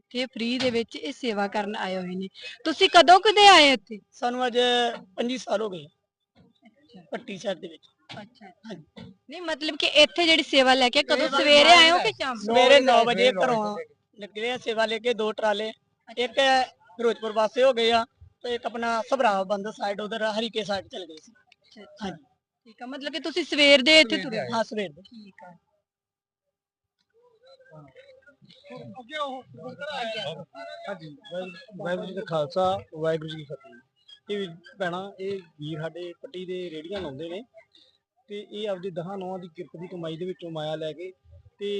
ਇੱਥੇ ਫ੍ਰੀ ਦੇ ਵਿੱਚ ਇਹ ਸੇਵਾ ਕਰਨ ਆਏ ਹੋਏ ਨੇ। ਤੁਸੀਂ ਕਦੋਂ ਕਦੇ ਆਏ ਇੱਥੇ? ਸਾਨੂੰ ਅੱਜ 25 ਸਾਲ ਹੋ ਗਏ ਪੱਟੀ ਸ਼ਹਿਰ ਦੇ ਵਿੱਚ। ਅੱਛਾ ਨਹੀਂ ਮਤਲਬ ਕਿ ਇੱਥੇ ਜਿਹੜੀ ਸੇਵਾ ਲੈ ਕੇ ਕਦੋਂ ਸਵੇਰੇ ਆਏ ਹੋ ਕਿ ਸ਼ਾਮ ਨੂੰ? ਸਵੇਰੇ 9 ਵਜੇ ਘਰੋਂ ਨਿਕਲੇ ਆ ਸੇਵਾ ਲੈ ਕੇ ਦੋ ਟਰਾਲੇ। ਇੱਕ ਫਿਰੋਜ਼ਪੁਰ ਪਾਸੇ ਹੋ ਗਏ ਆ ਤੇ ਇੱਕ ਆਪਣਾ ਸਭਰਾ ਬੰਦ ਸਾਈਡ ਉਧਰ ਹਰੀਕੇ ਸਾਈਡ ਚਲ ਗਏ ਸੀ। ਹਾਂਜੀ। ਠੀਕ ਆ ਮਤਲਬ ਕਿ ਤੁਸੀਂ ਸਵੇਰ ਦੇ ਇੱਥੇ ਤੁਰੇ। ਹਾਂ ਸਵੇਰ ਦੇ। ਠੀਕ ਆ। ਹਾਂਜੀ, ਵਾਹਿਗੁਰੂ ਵਾਹਿਗੁਰੂ ਜੀ ਦਾ ਖਾਲਸਾ, ਵਾਹਿਗੁਰੂ ਜੀ ਕੀ ਫਤਿਹ। ਇਹ ਵੀ ਭੈਣਾ, ਇਹ ਵੀਰ ਸਾਡੇ ਪੱਟੀ ਦੇ ਰੇੜੀਆਂ ਲਾਉਂਦੇ ਨੇ ਤੇ ਇਹ ਆਪਦੀ ਦਹਾਂ ਨੌਆਂ ਦੀ ਕਿਰਤ ਦੀ ਕਮਾਈ ਦੇ ਵਿੱਚੋਂ ਮਾਇਆ ਲੈ ਕੇ ਤੇ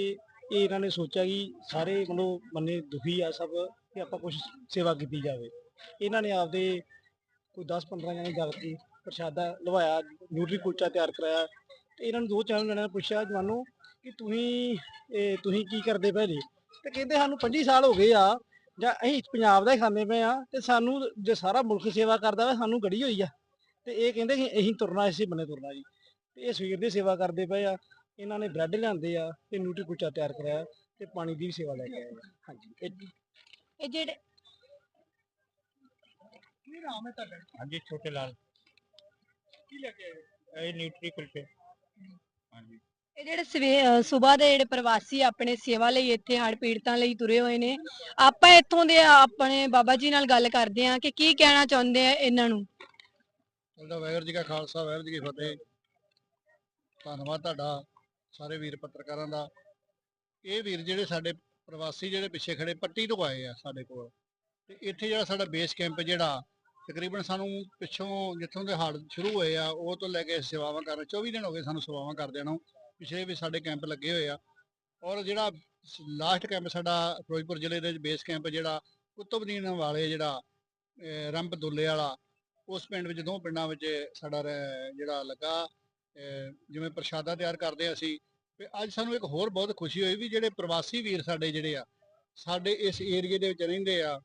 ਇਹ ਇਹਨਾਂ ਨੇ ਸੋਚਿਆ ਕਿ ਸਾਰੇ ਮਤਲਬ ਮੰਨੇ ਦੁਖੀ ਆ ਸਭ ਕਿ ਆਪਾਂ ਕੁਝ ਸੇਵਾ ਕੀਤੀ ਜਾਵੇ। ਇਹਨਾਂ ਨੇ ਆਪਦੇ ਕੋਈ 10-15 ਜਣੇ ਗੱਲ ਕੇ ਪ੍ਰਸ਼ਾਦਾ ਲਵਾਇਆ ਨਿਊਟਰੀ ਕੁਲਚਾ ਤਿਆਰ ਕਰਾਇਆ ਤੇ ਇਹਨਾਂ ਨੂੰ ਦੋ ਚਾਰ ਜਣਿਆਂ ਨੇ ਪੁੱਛਿਆ, ਜਵਾਨੋ, ਕਿ ਤੁਸੀਂ, ਇਹ ਤੁਸੀਂ ਕੀ ਕਰਦੇ ਪਏ ਜੀ? ਤੇ ਕਹਿੰਦੇ ਸਾਨੂੰ 25 ਸਾਲ ਹੋ ਗਏ ਆ ਜਾਂ ਅਸੀਂ ਪੰਜਾਬ ਦਾ ਹੀ ਖਾਂਦੇ ਪਏ ਆ ਤੇ ਸਾਨੂੰ ਜੇ ਸਾਰਾ ਮੁਲਕ ਸੇਵਾ ਕਰਦਾ ਵਾ ਸਾਨੂੰ ਗੜੀ ਹੋਈ ਆ। ਤੇ ਇਹ ਕਹਿੰਦੇ ਕਿ ਅਸੀਂ ਤੁਰਨਾ ਇਸੇ ਬੰਨੇ ਤੁਰਨਾ ਜੀ। ਤੇ ਇਹ ਸਵੇਰ ਦੀ ਸੇਵਾ ਕਰਦੇ ਪਏ ਆ ਇਹਨਾਂ ਨੇ ਬ੍ਰੈਡ ਲਿਆਂਦੇ ਆ ਤੇ ਨਿਊਟਰੀ ਕੁਲਚਾ ਤਿਆਰ ਕਰਾਇਆ ਤੇ ਪਾਣੀ ਦੀ ਵੀ ਸੇਵਾ ਲੈ ਕੇ ਆਏ ਆ। ਹਾਂਜੀ ਇਹ ਇਹ ਜਿਹੜੇ ਕੀ ਨਾਮ ਹੈ ਤੁਹਾਡਾ? ਹਾਂਜੀ ਛੋਟੇ ਲਾਲ। ਕੀ ਲੈ ਕੇ ਆਏ ਇਹ ਨਿਊਟਰੀ ਕੁਲਚੇ। ਹਾਂਜੀ। ਇਹ ਜਿਹੜੇ ਸਵੇਰ ਸਵੇਰ ਦੇ ਜਿਹੜੇ ਪ੍ਰਵਾਸੀ ਆਪਣੇ ਸੇਵਾ ਲਈ ਇੱਥੇ ਹੜ੍ਹ ਪੀੜਤਾਂ ਲਈ ਤੁਰੇ ਹੋਏ ਨੇ, ਆਪਾਂ ਇੱਥੋਂ ਦੇ ਆਪਣੇ ਬਾਬਾ ਜੀ ਨਾਲ ਗੱਲ ਕਰਦੇ ਹਾਂ ਕਿ ਕੀ ਕਹਿਣਾ ਚਾਹੁੰਦੇ ਆ ਇਹਨਾਂ ਨੂੰ? ਚਲਦਾ ਵਾਹਿਗੁਰੂ ਜੀ ਕਾ ਖਾਲਸਾ, ਵਾਹਿਗੁਰੂ ਜੀ ਕੀ ਫਤਿਹ। ਧੰਨਵਾਦ ਤੁਹਾਡਾ, ਸਾਰੇ ਵੀਰ ਪੱਤਰਕਾਰਾਂ ਦਾ। ਇਹ ਵੀਰ ਜਿਹੜੇ ਸਾਡੇ ਪ੍ਰਵਾਸੀ ਜਿਹੜੇ ਪਿੱਛੇ ਖੜੇ, ਪੱਟੀ ਤੋਂ ਆਏ ਆ ਸਾਡੇ ਕੋਲ। ਤੇ ਇੱਥੇ ਜਿਹੜਾ ਸਾਡਾ ਬੇਸ ਕੈਂਪ ਜਿਹੜਾ, ਤਕਰੀਬਨ ਸਾਨੂੰ ਪਿੱਛੋਂ ਜਿੱਥੋਂ ਦੇ ਹਾੜ ਸ਼ੁਰੂ ਹੋਏ ਆ, ਉਹ ਤੋਂ ਲੈ ਕੇ ਸੇਵਾਵਾਂ ਕਰਨ 24 ਦਿਨ ਹੋ ਗਏ ਸਾਨੂੰ ਸੇਵਾਵਾਂ ਕਰਦੇ ਨੂੰ ਪਿਛਲੇ ਵੀ ਸਾਡੇ ਕੈਂਪ ਲੱਗੇ ਹੋਏ ਆ। ਔਰ ਜਿਹੜਾ ਲਾਸਟ ਕੈਂਪ ਸਾਡਾ ਫਿਰੋਜ਼ਪੁਰ ਜ਼ਿਲ੍ਹੇ ਦੇ ਬੇਸ ਕੈਂਪ ਜਿਹੜਾ ਕੁਤਬਦੀਨ ਵਾਲੇ ਜਿਹੜਾ ਰੰਪ ਦੁੱਲੇ ਵਾਲਾ ਉਸ ਪਿੰਡ ਵਿੱਚ ਦੋ ਪਿੰਡਾਂ ਵਿੱਚ ਸਾਡਾ ਰ- ਜਿਹੜਾ ਲੱਗਾ। ਜਿਵੇਂ ਪ੍ਰਸ਼ਾਦਾ ਤਿਆਰ ਕਰਦੇ ਹਾਂ ਅਸੀਂ। ਤੇ ਅੱਜ ਸਾਨੂੰ ਇੱਕ ਹੋਰ ਬਹੁਤ ਖੁਸ਼ੀ ਹੋਈ ਵੀ ਜਿਹੜੇ ਪ੍ਰਵਾਸੀ ਵੀਰ ਸਾਡੇ ਜਿਹੜੇ ਆ ਸਾਡੇ ਇਸ ਏਰੀਏ ਦੇ ਵਿੱਚ ਰਹਿੰਦੇ ਆ।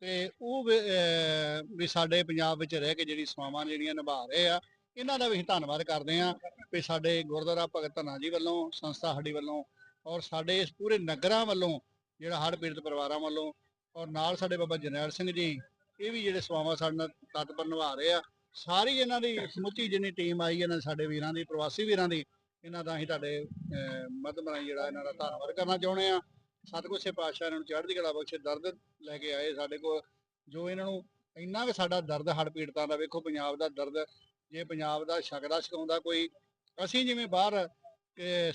ਤੇ ਉਹ ਵੀ, ਸਾਡੇ ਪੰਜਾਬ ਵਿੱਚ ਰਹਿ ਕੇ ਜਿਹੜੀ ਸੇਵਾਵਾਂ ਜਿਹੜੀਆਂ ਨਿਭਾ ਰਹੇ ਆ ਇਹਨਾਂ ਦਾ ਵੀ ਅਸੀਂ ਧੰਨਵਾਦ ਕਰਦੇ ਆ। ਵੀ ਸਾਡੇ ਗੁਰਦੁਆਰਾ ਭਗਤ ਧੰਨਾ ਜੀ ਵੱਲੋਂ ਸੰਸਥਾ ਸਾਡੀ ਵੱਲੋਂ ਔਰ ਸਾਡੇ ਇਸ ਪੂਰੇ ਨਗਰਾਂ ਵੱਲੋਂ ਜਿਹੜਾ ਹੜ੍ਹ ਪੀੜਤ ਪਰਿਵਾਰਾਂ ਵੱਲੋਂ ਔਰ ਨਾਲ ਸਾਡੇ ਬਾਬਾ ਜਰਨੈਲ ਸਿੰਘ ਜੀ ਇਹ ਵੀ ਜਿਹੜੇ ਸੇਵਾਵਾਂ ਸਾਡੇ ਨਾਲ ਤਤਪਰ ਨਿਭਾ ਰਹੇ ਆ। ਸਾਰੀ ਇਹਨਾਂ ਦੀ ਸਮੁੱਚੀ ਜਿੰਨੀ ਟੀਮ ਆਈ ਇਹਨਾਂ ਸਾਡੇ ਵੀਰਾਂ ਦੀ ਪ੍ਰਵਾਸੀ ਵੀਰਾਂ ਦੀ ਇਹਨਾਂ ਦਾ ਅਸੀਂ ਤੁਹਾਡੇ ਅਹ, ਮਾਧਿਅਮ ਰਾਹੀਂ ਜਿਹੜਾ ਇਹਨਾਂ ਦਾ ਧੰਨਵਾਦ ਕਰਨਾ ਚਾਹੁੰਦੇ ਆ। ਸਤਿਗੁਰ ਸੇ ਪਾਤਸ਼ਾਹ ਇਹਨਾਂ ਨੂੰ ਚੜ੍ਹਦੀ ਕਲਾ ਬਖਸ਼ੇ ਦਰਦ ਲੈ ਕੇ ਆਏ ਸਾਡੇ ਕੋਲ। ਜੋ ਇਹਨਾਂ ਨੂੰ ਇੰਨਾ ਵੀ ਸਾਡਾ ਦਰਦ ਹੜ ਪੀੜਤਾਂ ਦਾ ਵੇਖੋ ਪੰਜਾਬ ਦਾ ਦਰਦ ਜੇ ਪੰਜਾਬ ਦਾ ਛਕਦਾ ਛਕਾਉਂਦਾ ਕੋਈ ਅਸੀਂ ਜਿਵੇਂ ਬਾਹਰ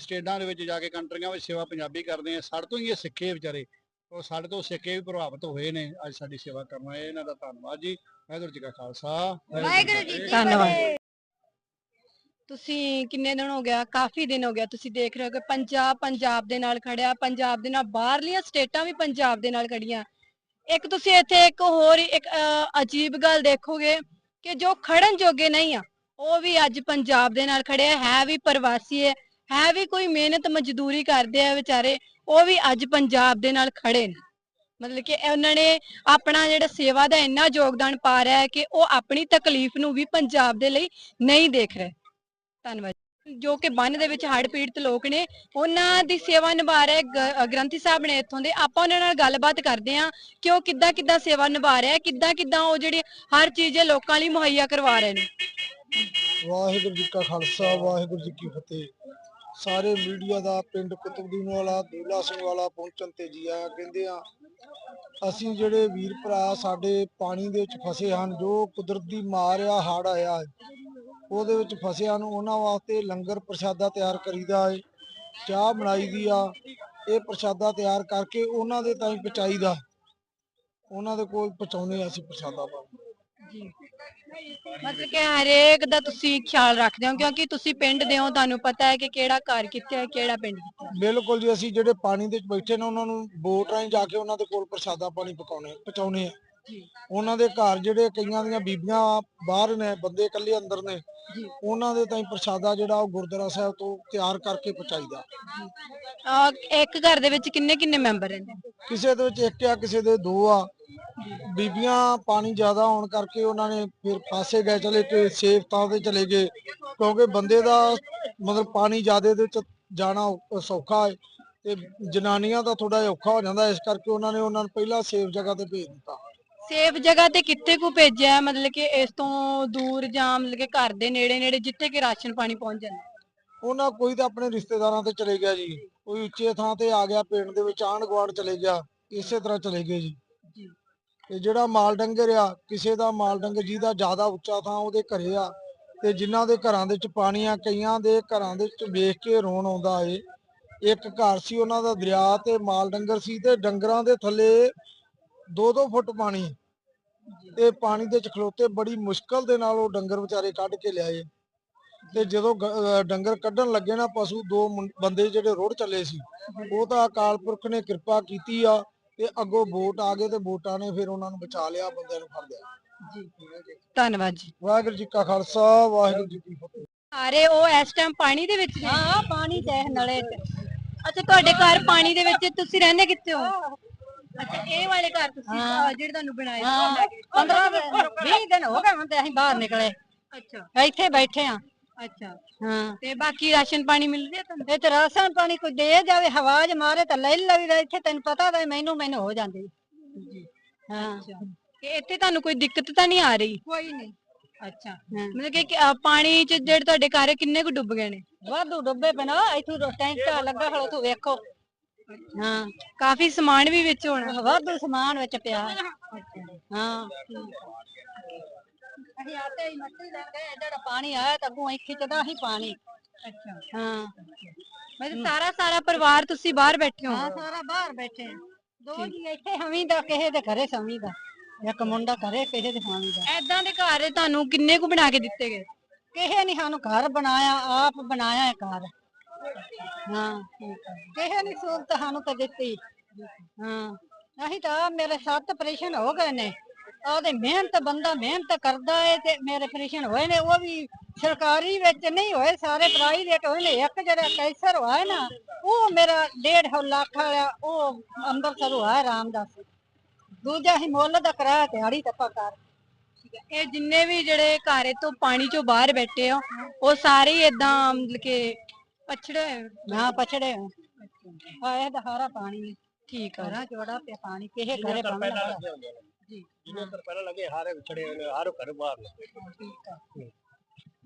ਸਟੇਟਾਂ ਦੇ ਵਿੱਚ ਜਾ ਕੇ ਕੰਟਰੀਆਂ ਵਿੱਚ ਸੇਵਾ ਪੰਜਾਬੀ ਕਰਦੇ ਆ ਸਾਡੇ ਤੋਂ ਹੀ ਇਹ ਸਿੱਖੇ ਵਿਚਾਰੇ ਉਹ ਸਾਡੇ ਤੋਂ ਸਿੱਖ ਕੇ ਵੀ ਪ੍ਰਭਾਵਿਤ ਹੋਏ ਨੇ ਅੱਜ ਸਾਡੀ ਸੇਵਾ ਕਰਨ ਆਏ ਇਹਨਾਂ ਦਾ ਧੰਨਵਾਦ ਜੀ ਵਾਹਿਗੁਰੂ ਜੀ ਕਾ ਖਾਲਸਾ ਵਾਹਿਗੁਰੂ ਜੀ ਫਤਿਹ। ਧੰਨਵਾਦ ਤੁਸੀਂ ਕਿੰਨੇ ਦਿਨ ਹੋ ਗਿਆ ਕਾਫੀ ਦਿਨ ਹੋ ਗਿਆ ਤੁਸੀਂ ਦੇਖ ਰਹੇ ਹੋ ਕਿ ਪੰਜਾਬ ਪੰਜਾਬ ਦੇ ਨਾਲ ਖੜਿਆ ਪੰਜਾਬ ਦੇ ਨਾਲ ਬਾਹਰਲੀਆਂ ਸਟੇਟਾਂ ਵੀ ਪੰਜਾਬ ਦੇ ਨਾਲ ਖੜੀਆਂ ਇੱਕ ਤੁਸੀਂ ਇੱਥੇ ਇੱਕ ਹੋਰ ਇੱਕ ਅਜੀਬ ਗੱਲ ਦੇਖੋਗੇ ਕਿ ਜੋ ਖੜਨ ਜੋਗੇ ਨਹੀਂ ਆ ਉਹ ਵੀ ਅੱਜ ਪੰਜਾਬ ਦੇ ਨਾਲ ਖੜੇ ਹੈ ਵੀ ਪ੍ਰਵਾਸੀ ਹੈ ਹੈ ਵੀ ਕੋਈ ਮਿਹਨਤ ਮਜ਼ਦੂਰੀ ਕਰਦੇ ਆ ਵਿਚਾਰੇ, ਉਹ ਵੀ ਅੱਜ ਪੰਜਾਬ ਦੇ ਨਾਲ ਖੜੇ ਨੇ। ਮਤਲਬ ਕਿ ਉਹਨਾਂ ਨੇ ਆਪਣਾ ਜਿਹੜਾ ਸੇਵਾ ਦਾ ਇੰਨਾ ਯੋਗਦਾਨ ਪਾ ਰਿਹਾ ਹੈ ਕਿ ਉਹ ਆਪਣੀ ਤਕਲੀਫ ਨੂੰ ਵੀ ਪੰਜਾਬ ਦੇ ਲਈ ਨਹੀਂ ਦੇਖ ਰਹੇ। ਧੰਨਵਾਦ। ਜੋ ਕਿ ਬੰਨ ਦੇ ਵਿੱਚ ਹੜ੍ਹ ਪੀੜਤ ਲੋਕ ਨੇ, ਉਹਨਾਂ ਦੀ ਸੇਵਾ ਨਿਭਾ ਰਹੇ ਗ੍ਰੰਥੀ ਸਾਹਿਬ ਨੇ ਇੱਥੋਂ ਦੇ। ਆਪਾਂ ਉਹਨਾਂ ਨਾਲ ਗੱਲਬਾਤ ਕਰਦੇ ਹਾਂ ਕਿ ਉਹ ਕਿੱਦਾਂ ਕਿੱਦਾਂ ਸੇਵਾ ਨਿਭਾ ਰਿਹਾ ਕਿੱਦਾਂ ਕਿੱਦਾਂ ਉਹ ਜਿਹੜੀ ਹਰ ਚੀਜ਼ ਹੈ ਲੋਕਾਂ ਲਈ ਮੁਹੱਈਆ ਕਰਵਾ ਰਹੇ ਨੇ। ਵਾਹਿਗੁਰੂ ਜੀ ਕਾ ਖਾਲਸਾ, ਵਾਹਿਗੁਰੂ ਜੀ ਕੀ ਫਤਿਹ। ਸਾਰੇ ਮੀਡੀਆ ਦਾ ਪਿੰਡ ਕੁਤਬਦੀਨ ਵਾਲਾ, ਦੂਲਾ ਸਿੰਘ ਵਾਲਾ ਪਹੁੰਚਣ ਤੇ ਜੀ ਆ ਕਹਿੰਦੇ ਆ, ਅਸੀਂ ਜਿਹੜੇ ਵੀਰ ਭਰਾ ਸਾਡੇ ਪਾਣੀ ਦੇ ਵਿੱਚ ਫਸੇ ਹਨ, ਜੋ ਕੁਦਰਤ ਦੀ ਮਾਰ ਆ, ਹੜ ਆਇਆ ਉਹਦੇ ਵਿੱਚ ਫਸੇ ਹਨ ਉਹਨਾਂ ਵਾਸਤੇ ਲੰਗਰ ਪ੍ਰਸ਼ਾਦਾ ਤਿਆਰ ਕਰੀਦਾ ਹੈ, ਚਾਹ ਬਣਾਈ ਦੀ ਆ, ਇਹ ਪ੍ਰਸ਼ਾਦਾ ਤਿਆਰ ਕਰਕੇ ਉਹਨਾਂ ਦੇ ਤਾਈਂ ਪਹੁੰਚਾਈਦਾ। ਉਹਨਾਂ ਦੇ ਕੋਲ ਪਹੁੰਚਾਉਨੇ ਅਸੀਂ ਪ੍ਰਸ਼ਾਦਾ ਪਾ ਮਤਲਬ ਕਿ ਹਰੇਕ ਦਾ ਤੁਸੀਂ ਖਿਆਲ ਰੱਖਦੇ ਹੋ ਕਿਉਂਕਿ ਤੁਸੀਂ ਪਿੰਡ ਦੇ ਹੋ ਤੁਹਾਨੂੰ ਪਤਾ ਹੈ ਕਿ ਕਿਹੜਾ ਘਰ ਕਿੱਥੇ ਹੈ ਕਿਹੜਾ ਪਿੰਡ ਕਿੱਥੇ ਹੈ। ਬਿਲਕੁਲ ਜੀ ਅਸੀਂ ਜਿਹੜੇ ਪਾਣੀ ਦੇ ਵਿੱਚ ਬੈਠੇ ਨੇ ਉਹਨਾਂ ਨੂੰ ਬੋਟ ਰਾਹੀਂ ਜਾ ਕੇ ਉਹਨਾਂ ਦੇ ਕੋਲ ਪ੍ਰਸ਼ਾਦਾ ਪਾਣੀ ਪਕਾਉਣੇ ਪਹੁੰਚਾਉਣੇ ਆ ਉਹਨਾਂ ਦੇ ਘਰ ਜਿਹੜੇ ਕਈਆਂ ਦੀਆਂ ਬੀਬੀਆਂ ਬਾਹਰ ਨੇ ਬੰਦੇ ਇਕੱਲੇ ਅੰਦਰ ਨੇ ਉਹਨਾਂ ਦੇ ਤਾਈਂ ਪ੍ਰਸ਼ਾਦਾ ਜਿਹੜਾ ਉਹ ਗੁਰਦੁਆਰਾ ਸਾਹਿਬ ਤੋਂ ਤਿਆਰ ਕਰਕੇ ਪਹੁੰਚਾਈਦਾ। ਅਹ ਇੱਕ ਘਰ ਦੇ ਵਿੱਚ ਕਿੰਨੇ ਕਿੰਨੇ ਮੈਂਬਰ ਰਹਿੰਦੇ? ਕਿਸੇ ਦੇ ਵਿੱਚ ਇੱਕ ਆ ਕਿਸੇ ਦੇ ਦੋ ਆ। ਬੀਬੀਆਂ ਪਾਣੀ ਜ਼ਿਆਦਾ ਹੋਣ ਕਰਕੇ ਉਹਨਾਂ ਨੇ ਫਿਰ ਪਾਸੇ ਗਏ ਚਲੇ ਕਿ ਸੇਫ ਥਾਂ ਤੇ ਚਲੇ ਗਏ। ਕਿਉਂਕਿ ਬੰਦੇ ਦਾ ਮਤਲਬ ਪਾਣੀ ਜ਼ਿਆਦੇ ਦੇ ਵਿੱਚ ਜਾਣਾ ਸੌਖਾ ਹੈ ਤੇ ਜਨਾਨੀਆਂ ਦਾ ਥੋੜਾ ਔਖਾ ਹੋ ਜਾਂਦਾ। ਇਸ ਕਰਕੇ ਉਹਨਾਂ ਨੇ ਉਹਨਾਂ ਨੂੰ ਪਹਿਲਾਂ ਸੇਫ ਜਗ੍ਹਾ ਤੇ ਭੇਜ ਦਿੱਤਾ। ਸੇਫ ਜਗ੍ਹਾ ਤੇ ਕਿੱਥੇ ਕੁ ਭੇਜਿਆ? ਮਤਲਬ ਕਿ ਇਸ ਤੋਂ ਦੂਰ ਜਾਂ ਮਤਲਬ ਕਿ ਘਰ ਦੇ ਨੇੜੇ ਨੇੜੇ ਜਿੱਥੇ ਕਿ ਰਾਸ਼ਨ ਪਾਣੀ ਪਹੁੰਚ ਜਾਂਦਾ? ਉਹਨਾਂ ਕੋਈ ਤਾਂ ਆਪਣੇ ਰਿਸ਼ਤੇਦਾਰਾਂ ਤੇ ਚਲੇ ਗਿਆ ਜੀ। ਕੋਈ ਉੱਚੇ ਥਾਂ ਤੇ ਆ ਗਿਆ ਪਿੰਡ ਦੇ ਵਿੱਚ ਆਂਢ ਗੁਆਂਢ ਚਲੇ ਗਿਆ ਇਸੇ ਤਰ੍ਹਾਂ ਚਲੇ ਗਏ ਜੀ। ਤੇ ਜਿਹੜਾ ਮਾਲ ਡੰਗਰ ਆ, ਕਿਸੇ ਦਾ ਮਾਲ ਡੰਗਰ ਜਿਹਦਾ ਜ਼ਿਆਦਾ ਉੱਚਾ ਥਾਂ ਉਹਦੇ ਘਰੇ ਆ, ਤੇ ਜਿਨ੍ਹਾਂ ਦੇ ਘਰਾਂ ਦੇ ਵਿੱਚ ਪਾਣੀ ਆ, ਕਈਆਂ ਦੇ ਘਰਾਂ ਦੇ ਵਿੱਚ ਵੇਖ ਕੇ ਰੋਣ ਆਉਂਦਾ ਏ। ਇੱਕ ਘਰ ਸੀ ਉਹਨਾਂ ਦਾ ਦਰਿਆ ਤੇ ਮਾਲ ਡੰਗਰ ਸੀ ਤੇ ਡੰਗਰਾਂ ਦੇ ਥੱਲੇ 2-2 ਫੁੱਟ ਪਾਣੀ ਤੇ ਪਾਣੀ ਦੇ ਚ ਖਲੋਤੇ ਬੜੀ ਮੁਸ਼ਕਲ ਦੇ ਨਾਲ ਉਹ ਡੰਗਰ ਵਿਚਾਰੇ ਕੱਢ ਕੇ ਲਿਆਏ। ਤੇ ਜਦੋਂ ਡੰਗਰ ਕੱਢਣ ਲੱਗੇ ਨਾ ਪਸ਼ੂ, ਦੋ ਬੰਦੇ ਜਿਹੜੇ ਰੋੜ ਚੱਲੇ ਸੀ, ਉਹ ਤਾਂ ਅਕਾਲ ਪੁਰਖ ਨੇ ਕਿਰਪਾ ਕੀਤੀ ਆ ਤੇ ਅੱਗੋਂ ਬੋਟ ਆ ਗਏ ਤੇ ਬੋਟਾਂ ਨੇ ਫਿਰ ਉਹਨਾਂ ਨੂੰ ਬਚਾ ਲਿਆ ਬੰਦਿਆਂ ਨੂੰ ਫੜ ਲਿਆ। ਧੰਨਵਾਦ ਜੀ। ਵਾਹਿਗੁਰੂ ਜੀ ਕਾ ਖਾਲਸਾ ਵਾਹਿਗੁਰੂ ਜੀ ਕੀ ਫਤਿਹ। ਸਾਰੇ ਉਹ ਇਸ ਟਾਈਮ ਪਾਣੀ ਦੇ ਵਿੱਚ ਨੇ ਹਾਂ ਪਾਣੀ ਤੇ ਨਲੇ ਤੇ। ਅੱਛਾ ਤੁਹਾਡੇ ਘਰ ਪਾਣੀ ਦੇ ਵਿੱਚ ਤੁਸੀਂ ਰਹਿੰਦੇ ਕਿੱਥੇ ਹੋ? ਅੱਛਾ ਇਹ ਵਾਲੇ ਘਰ ਤੁਸੀਂ ਜਿਹੜੇ ਤੁਹਾਨੂੰ ਬਣਾਏ ਸੀ? ਹਾਂ। ਤੁਹਾਡੇ? 15 20 ਦਿਨ ਹੋ ਗਏ ਹੁਣ ਤੇ ਅਸੀਂ ਬਾਹਰ ਨਿਕਲੇ। ਅੱਛਾ। ਇੱਥੇ ਬੈਠੇ ਆ ਅੱਛਾ। ਹਾਂ। ਤੇ ਬਾਕੀ ਰਾਸ਼ਨ ਪਾਣੀ ਮਿਲ ਰਿਹਾ ਤੁਹਾਨੂੰ? ਇਹ ਤੇ ਰਾਸ਼ਨ ਪਾਣੀ ਕੋਈ ਦੇ ਜਾਵੇ ਆਵਾਜ਼ ਮਾਰੇ ਤਾਂ ਲੈ ਲਵੀਦਾ ਇੱਥੇ ਤੈਨੂੰ ਪਤਾ ਤਾਂ ਮੈਨੂੰ ਮੈਨੂੰ ਹੋ ਜਾਂਦੀ। ਹਾਂ। ਕਿ ਇੱਥੇ ਤੁਹਾਨੂੰ ਕੋਈ ਦਿੱਕਤ ਤਾਂ ਨਹੀਂ ਆ ਰਹੀ? ਕੋਈ ਨਹੀਂ। ਅੱਛਾ। ਹਾਂ। ਮਤਲਬ ਕਿ ਕਿ, ਅਹ, ਪਾਣੀ ਚ ਜਿਹੜੇ ਤੁਹਾਡੇ ਘਰ ਹੈ, ਕਿੰਨੇ ਕੁ ਡੁੱਬ ਗਏ ਨੇ? ਵਾਧੂ ਡੱਬੇ ਬਣਾ ਇੱਥੋਂ ਟੈਂਕਾ ਲੱਗਾ ਖੜੋ ਤੂੰ ਵੇਖੋ। ਹਾਂ। ਕਾਫੀ ਸਮਾਨ ਵੀ ਵਿੱਚ ਹੋਣਾ। ਵਾਧੂ ਸਮਾਨ ਵਿੱਚ ਪਿਆ। ਹਾਂ। ਅਸੀਂ ਆਤੇ ਹੀ ਮੱਟੀ ਲੈ ਗਏ ਜਿਹੜਾ ਪਾਣੀ ਆਇਆ ਤਾਂ ਅੱਗੋਂ ਅਸੀਂ ਖਿੱਚਦਾ ਸੀ ਪਾਣੀ। ਅੱਛਾ। ਹਾਂ। ਮਤਲਬ ਸਾਰਾ ਸਾਰਾ ਪਰਿਵਾਰ ਤੁਸੀਂ ਬਾਹਰ ਬੈਠੇ ਹੋ। ਹਾਂ ਸਾਰਾ ਬਾਹਰ ਬੈਠੇ ਆ। ਦੋ ਜੀ ਇੱਥੇ ਹਮੀ ਦਾ ਕਿਸੇ ਦੇ ਘਰੇ ਸਮੀ ਦਾ। ਇੱਕ ਮੁੰਡਾ ਘਰੇ ਕਿਸੇ ਦੇ ਹਾਮੀ ਦਾ। ਐਦਾਂ ਦੇ ਘਰ ਤੁਹਾਨੂੰ ਕਿੰਨੇ ਕੁ ਬਣਾ ਕੇ ਦਿੱਤੇ ਗਏ? ਕਿਸੇ ਨੇ ਸਾਨੂੰ ਘਰ ਬਣਾਇਆ ਆਪ ਬਣਾਇਆ ਹੈ ਘਰ। ਹਾਂ ਕਿਸੇ ਨੇ ਸਹੂਲਤ ਸਾਨੂੰ ਤਾਂ ਦਿੱਤੀ। ਹਾਂ। ਅਸੀਂ ਤਾਂ ਮੇਰੇ ਸੱਤ ਆਪਰੇਸ਼ਨ ਹੋ ਗਏ ਨੇ। ਉਹਦੇ ਮਿਹਨਤ ਬੰਦਾ ਮਿਹਨਤ ਕਰਦਾ ਹੈ ਤੇ ਮੇਰੇ ਆਪਰੇਸ਼ਨ ਹੋਏ ਨੇ ਉਹ ਵੀ ਸਰਕਾਰੀ ਵਿੱਚ ਨਹੀਂ ਹੋਏ ਸਾਰੇ ਪ੍ਰਾਈਵੇਟ ਹੋਏ ਨੇ ਇੱਕ ਜਿਹੜਾ ਕੈਂਸਰ ਹੋਇਆ ਨਾ ਉਹ ਮੇਰਾ 1.5 ਲੱਖ ਵਾਲਾ ਉਹ ਅੰਮ੍ਰਿਤਸਰ ਹੋਇਆ ਰਾਮਦਾਸ। ਦੂਜਾ ਹੀ ਮੁੱਲ ਦਾ ਕਰਾਇਆ ਦਿਹਾੜੀ ਤੱਪਾ ਕਰ ਇਹ ਜਿੰਨੇ ਵੀ ਜਿਹੜੇ ਘਰ ਤੋਂ ਪਾਣੀ ਚੋਂ ਬਾਹਰ ਬੈਠੇ ਆ ਉਹ ਸਾਰੇ ਹੀ ਏਦਾਂ ਮਤਲਬ ਕਿ ਪਛੜੇ। ਨਾ ਪਛੜੇ ਆਏ ਦਾ ਹਾਰਾ ਪਾਣੀ ਠੀਕ ਆ। ਚੋੜਾ ਪਿਆ ਪਾਣੀ ਕਿਸੇ ਘਰੇ ਪਾਣੀ ਜੀ। ਜਿਹਨੇ ਪਹਿਲਾਂ ਲੱਗੇ ਹਾਰੇ ਵਿਛੜੇ ਹਾਰੋ ਘਰ ਬਾਹਰ ਨੇ।